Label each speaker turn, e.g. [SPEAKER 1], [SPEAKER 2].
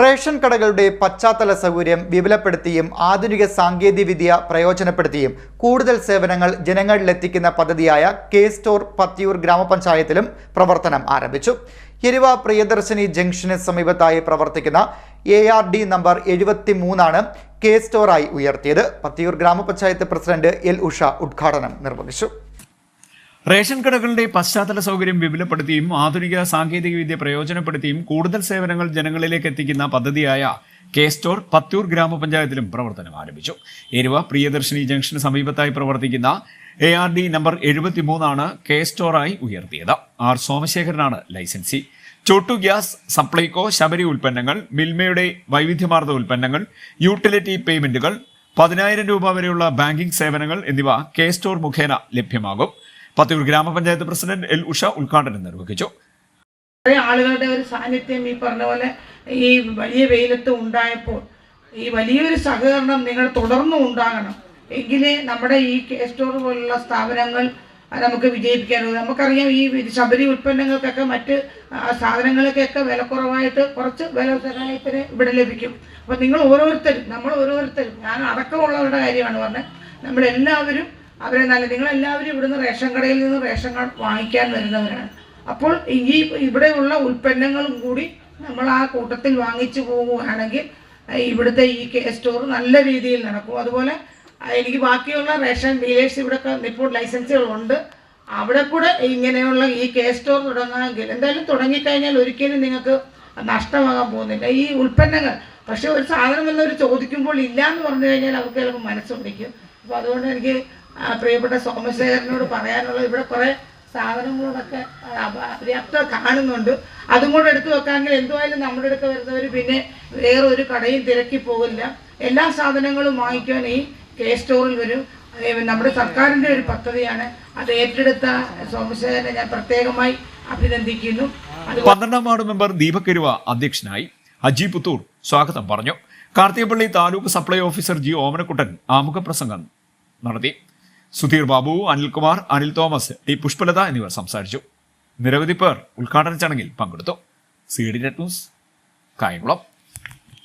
[SPEAKER 1] Ration കടകളുടെ പശ്ചാത്തല സൗകര്യം വിപുലപ്പെടുത്തിയും ആധുനിക സാങ്കേതികവിദ്യ പ്രയോജനപ്പെടുത്തിയും കൂടുതൽ സേവനങ്ങൾ ജനങ്ങളിലെത്തിക്കുന്ന പദ്ധതിയായ കെ സ്റ്റോർ പത്തിയൂർ ഗ്രാമപഞ്ചായത്തിലും പ്രവർത്തനം ആരംഭിച്ചു. എരുവ പ്രിയദർശിനി ജംഗ്ഷന് സമീപത്തായി പ്രവർത്തിക്കുന്ന എ ആർ ഡി നമ്പർ എഴുപത്തി മൂന്നാണ് കെ സ്റ്റോറായി ഉയർത്തിയത്. പത്തിയൂർ ഗ്രാമപഞ്ചായത്ത് പ്രസിഡന്റ് എൽ ഉഷ ഉദ്ഘാടനം നിർവഹിച്ചു.
[SPEAKER 2] റേഷൻ കടകളുടെ പശ്ചാത്തല സൗകര്യം വിപുലപ്പെടുത്തിയും ആധുനിക സാങ്കേതികവിദ്യ പ്രയോജനപ്പെടുത്തിയും കൂടുതൽ സേവനങ്ങൾ ജനങ്ങളിലേക്ക് എത്തിക്കുന്ന പദ്ധതിയായ കെ സ്റ്റോർ പത്തൂർ ഗ്രാമപഞ്ചായത്തിലും പ്രവർത്തനം ആരംഭിച്ചു. എരുവ പ്രിയദർശിനി ജംഗ്ഷന് സമീപത്തായി പ്രവർത്തിക്കുന്ന എ ആർ ഡി നമ്പർ എഴുപത്തിമൂന്നാണ് കെ സ്റ്റോറായി ഉയർത്തിയത്. ആർ സോമശേഖരനാണ് ലൈസൻസി. ചോട്ടു ഗ്യാസ് സപ്ലൈകോ ശബരി ഉൽപ്പന്നങ്ങൾ മിൽമയുടെ വൈവിധ്യമാർന്ന ഉൽപ്പന്നങ്ങൾ യൂട്ടിലിറ്റി പേയ്മെന്റുകൾ പതിനായിരം രൂപ വരെയുള്ള ബാങ്കിംഗ് സേവനങ്ങൾ എന്നിവ കെ സ്റ്റോർ മുഖേന ലഭ്യമാകും. പത്തൂർ ഗ്രാമപഞ്ചായത്ത് പ്രസിഡന്റ് എൽ ഉഷ ഉദ്ഘാടനം നിർവഹിച്ചു.
[SPEAKER 3] ആളുകളുടെ ഒരു സാന്നിധ്യം ഈ പറഞ്ഞ പോലെ ഈ വലിയ വെയിലത്ത് ഉണ്ടായപ്പോൾ ഈ വലിയൊരു സഹകരണം നിങ്ങൾ തുടർന്നും ഉണ്ടാകണം. എങ്കിലേ നമ്മുടെ ഈ കെ സ്റ്റോർ പോലുള്ള സ്ഥാപനങ്ങൾ നമുക്ക് വിജയിപ്പിക്കാനുള്ളൂ നമുക്കറിയാം ഈ ശബരി ഉൽപ്പന്നങ്ങൾക്കൊക്കെ മറ്റ് സാധനങ്ങൾക്കൊക്കെ വില കുറവായിട്ട് കുറച്ച് വില സഹായത്തിന് ഇവിടെ ലഭിക്കും. അപ്പം നിങ്ങൾ ഓരോരുത്തരും നമ്മൾ ഓരോരുത്തരും ഞാൻ അടക്കമുള്ളവരുടെ കാര്യമാണ് പറഞ്ഞത്. നമ്മളെല്ലാവരും അവരെ നല്ല നിങ്ങളെല്ലാവരും ഇവിടുന്ന് റേഷൻ കടയിൽ നിന്ന് റേഷൻ കാർഡ് വാങ്ങിക്കാൻ വരുന്നവരാണ്. അപ്പോൾ ഈ ഇവിടെയുള്ള ഉൽപ്പന്നങ്ങളും കൂടി നമ്മൾ ആ കൂട്ടത്തിൽ വാങ്ങിച്ചു പോവുകയാണെങ്കിൽ ഇവിടുത്തെ ഈ കെ സ്റ്റോർ നല്ല രീതിയിൽ നടക്കും. അതുപോലെ എനിക്ക് ബാക്കിയുള്ള റേഷൻ ഡീലേഴ്സ് ഇവിടെ ഇപ്പോൾ ലൈസൻസുകളുണ്ട്. അവിടെ കൂടെ ഇങ്ങനെയുള്ള ഈ കെ സ്റ്റോർ തുടങ്ങാമെങ്കിൽ എന്തായാലും തുടങ്ങിക്കഴിഞ്ഞാൽ ഒരിക്കലും നിങ്ങൾക്ക് നഷ്ടമാകാൻ പോകുന്നില്ല. ഈ ഉൽപ്പന്നങ്ങൾ പക്ഷേ ഒരു സാധനം എന്നവർ ചോദിക്കുമ്പോൾ ഇല്ല എന്ന് പറഞ്ഞു കഴിഞ്ഞാൽ അവർക്ക് ചിലപ്പോൾ മനസ്സുപിടിക്കും. അപ്പോൾ അതുകൊണ്ട് എനിക്ക് പ്രിയപ്പെട്ട സോമശേഖരനോട് പറയാനുള്ളത് ഇവിടെ കുറേ സാധനങ്ങളോടൊക്കെ അപര്യാപ്ത കാണുന്നുണ്ട്. അതും കൂടെ എടുത്തു വെക്കാമെങ്കിൽ എന്തുമായാലും നമ്മുടെ അടുത്ത് വരുന്നവർ പിന്നെ വേറെ ഒരു കടയും തിരക്കി പോകില്ല. എല്ലാ സാധനങ്ങളും വാങ്ങിക്കാൻ ഈ കെ സ്റ്റോറിൽ വരും. നമ്മുടെ സർക്കാരിന്റെ ഒരു പദ്ധതിയാണ്. അത് ഏറ്റെടുത്ത സോമശേഖരനെ ഞാൻ പ്രത്യേകമായി അഭിനന്ദിക്കുന്നു.
[SPEAKER 2] പന്ത്രണ്ടാം വാർഡ് മെമ്പർ ദീപക്കരുവ അധ്യക്ഷനായി അജി പുത്തൂർ സ്വാഗതം പറഞ്ഞു. Karthikappally taluk supply officer G Omanakuttan ആമുഖ പ്രസംഗം നടത്തി. സുധീർ ബാബു അനിൽകുമാർ അനിൽ തോമസ് ടി പുഷ്പലത എന്നിവർ സംസാരിച്ചു. നിരവധി പേർ ഉദ്ഘാടന ചടങ്ങിൽ പങ്കെടുത്തു. C D net news Kayamkulam.